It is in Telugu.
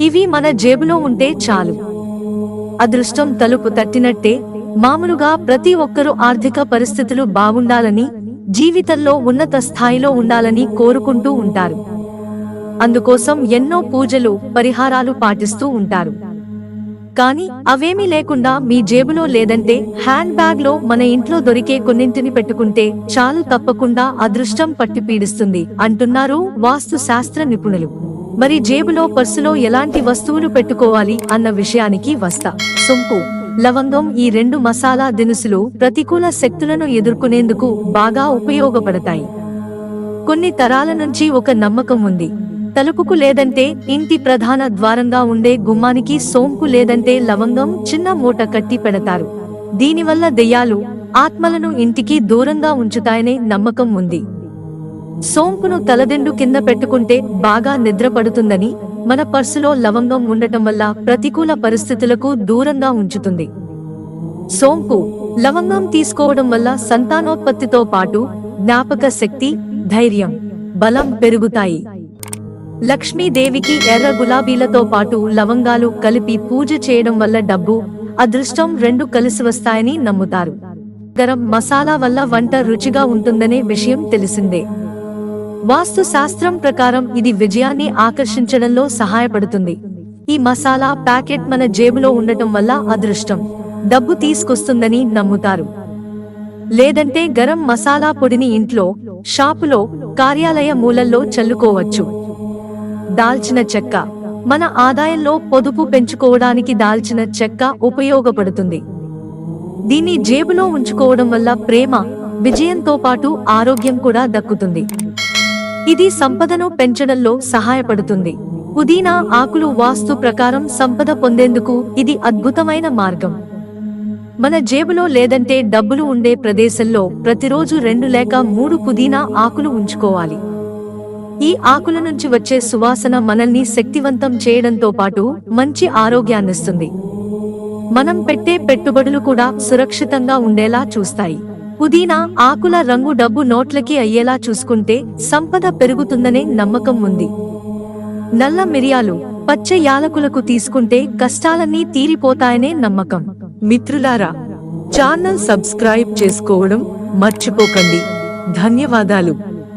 ఇవి మన జేబులో ఉంటే చాలు. అదృష్టం తలుపు తట్టినట్టే మామూలుగా ప్రతి ఒక్కరూ ఆర్థిక పరిస్థితులు బాగుండాలని జీవితంలో ఉన్నత స్థాయిలో ఉండాలని కోరుకుంటూ ఉంటారు. అందుకోసం ఎన్నో పూజలు పరిహారాలు పాటిస్తూ ఉంటారు. కానీ అవేమీ లేకుండా మీ జేబులో లేదంటే హ్యాండ్ బ్యాగ్లో మన ఇంట్లో దొరికే కొన్నింటిని పెట్టుకుంటే చాలు తప్పకుండా అదృష్టం పట్టి పీడిస్తుంది అంటున్నారు వాస్తు శాస్త్ర నిపుణులు. మరి జేబులో పర్సులో ఎలాంటి వస్తువులు పెట్టుకోవాలి అన్న విషయానికి వస్తా. సొంపు. లవంగం ఈ రెండు మసాలా దినుసులు ప్రతికూల శక్తులను ఎదుర్కొనేందుకు బాగా ఉపయోగపడతాయి. కొన్ని తరాల నుంచి ఒక నమ్మకం ఉంది. తలుపుకు లేదంటే ఇంటి ప్రధాన ద్వారంగా ఉండే గుమ్మానికి సోంపు లేదంటే లవంగం చిన్న మూట కట్టి పెడతారు. దీనివల్ల దెయ్యాలు ఆత్మలను ఇంటికి దూరంగా ఉంచుతాయనే నమ్మకం ఉంది. సోంపును తలదిండు కింద పెట్టుకుంటే బాగా నిద్రపడుతుందని మన పర్సులో లవంగం ఉండటం వల్ల ప్రతికూల పరిస్థితులకు దూరంగా ఉంచుతుంది. సోంపు లవంగం తీసుకోవడం వల్ల సంతానోత్పత్తితో పాటు జ్ఞాపక శక్తి ధైర్యం బలం పెరుగుతాయి. లక్ష్మీదేవికి ఎర్ర గులాబీలతో పాటు లవంగాలు కలిపి పూజ చేయడం వల్ల డబ్బు అదృష్టం రెండు కలిసి వస్తాయని నమ్ముతారు. గరం మసాలా వల్ల వంట రుచిగా ఉంటుందనే విషయం తెలిసిందే. వాస్తు శాస్త్రం ప్రకారం ఇది విజయాన్ని ఆకర్షించడంలో సహాయపడుతుంది. ఈ మసాలా ప్యాకెట్ మన జేబులో ఉండటం వల్ల అదృష్టం. డబ్బు తీసుకొస్తుందని నమ్ముతారు. లేదంటే గరం మసాలా పొడిని ఇంట్లో షాపులో కార్యాలయ మూలల్లో చల్లుకోవచ్చు. దాల్చిన చెక్క. మన ఆదాయంలో పొదుపు పెంచుకోవడానికి దాల్చిన చెక్క ఉపయోగపడుతుంది. దీన్ని జేబులో ఉంచుకోవడం వల్ల ప్రేమ విజయంతో పాటు ఆరోగ్యం కూడా దక్కుతుంది. ఇది సంపదను పెంచడంలో సహాయపడుతుంది. పుదీనా ఆకులు వాస్తు ప్రకారం సంపద పొందేందుకు ఇది అద్భుతమైన మార్గం. మన జేబులో లేదంటే డబ్బులు ఉండే ప్రదేశంలో ప్రతిరోజు రెండు లేక మూడు పుదీనా ఆకులు ఉంచుకోవాలి. ఈ ఆకుల నుంచి వచ్చే సువాసన మనల్ని శక్తివంతం చేయడంతో పాటు మంచి ఆరోగ్యాన్నిస్తుంది. మనం పెట్టే పెట్టుబడులు కూడా సురక్షితంగా ఉండేలా చూస్తాయి. పుదీనా ఆకుల రంగు డబ్బు నోట్లకి అయ్యేలా చూసుకుంటే సంపద పెరుగుతుందనే నమ్మకం ఉంది. నల్ల మిరియాలు పచ్చ యాలకులకు తీసుకుంటే కష్టాలన్నీ తీరిపోతాయనే నమ్మకం. మిత్రులారా ఛానల్ సబ్స్క్రైబ్ చేసుకోవడం మర్చిపోకండి. ధన్యవాదాలు.